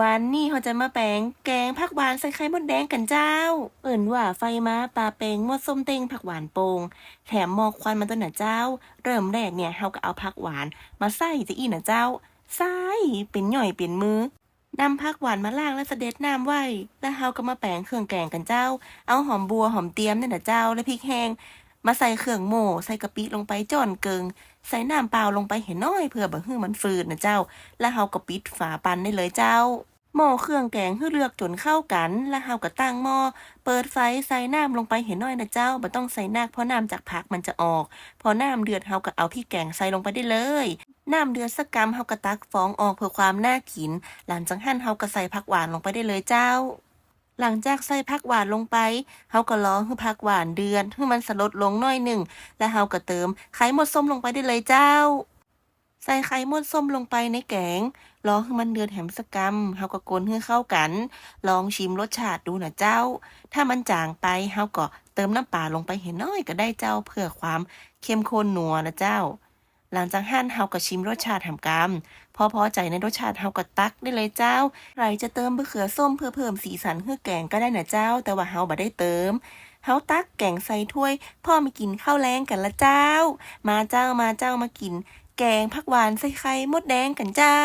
วันนี้เขาจะมาแปลงแกงผักหวานใส่ไข่มดแดงกันเจ้า เอิ่นว่าไฟมาปลาเปงมดส้มเต็งผักหวานโปงแถมหมอกควันมันต้นหน่ะเจ้า เริ่มแรกเนี่ยเขาก็เอาผักหวาน มาใส่จะอีน่ะเจ้าใส่เป็นหน่อยเป็นมือนำผักหวานมาล้างและเสด็จน้ำไว้ แล้วเขาก็มาแปลงเครื่องแกงกันเจ้า เอาหอมบัวหอมเตียมเนี่ยนะเจ้าและพริกแห้ง มาใส่เครื่องโม่ใส่กะปิลงไปจ่อนเกิง ใส่น้ำเปล่าลงไปเห็นน้อยเพื่อบ่ให้มันฟืดนะเจ้า แล้วเฮาก็ปิดฝาปันได้เลยเจ้า หม้อเครื่องแกงให้เลือกจนเข้ากัน แล้วเฮาก็ตั้งหม้อเปิดไฟใส่น้ำลงไปเห็นน้อยนะเจ้าบ่ต้องใส่นักเพราะน้ำจากผักมันจะออก พอน้ำเดือดเฮาก็เอาพริกแกงใส่ลงไปได้เลยน้ำเดือดสักกำเฮาก็ตักฟองออกเพื่อความน่ากิน หลังจากหั่นเฮาก็ใส่ผักหวานลงไปได้เลยเจ้า หลังจากใส่ผักหวานลงไป เฮาก็รอให้ผักหวานเดือดให้มันสลดลงหน่อยหนึ่ง แล้วเฮาก็เติมไข่มดส้มลงไปได้เลยเจ้า ใส่ไข่มดส้มลงไปในแกง รอให้มันเดือดแหมสกกำเฮาก็คนให้เข้ากัน ลองชิมรสชาติดูนะเจ้า ถ้ามันจางไป เฮาก็เติมน้ำปลาลงไปเห็นน้อยก็ได้เจ้าเพื่อความเข้มข้นนัวนะเจ้า หลังจากหั่นเฮาก็ชิมรสชาติหำกำพอพอใจในรสชาติเฮาก็ตักได้เลยเจ้าใครจะเติมมะเขือส้มเพื่อเพิ่มสีสันให้แกงก็ได้นะเจ้า แต่ว่าเฮาบ่ได้เติมเฮาตักแกงใส่ถ้วย พ่อมากินข้าวแรงกันละเจ้า มาเจ้ามาเจ้ามากิน แกงผักหวานใส่ไข่มดแดงกันเจ้า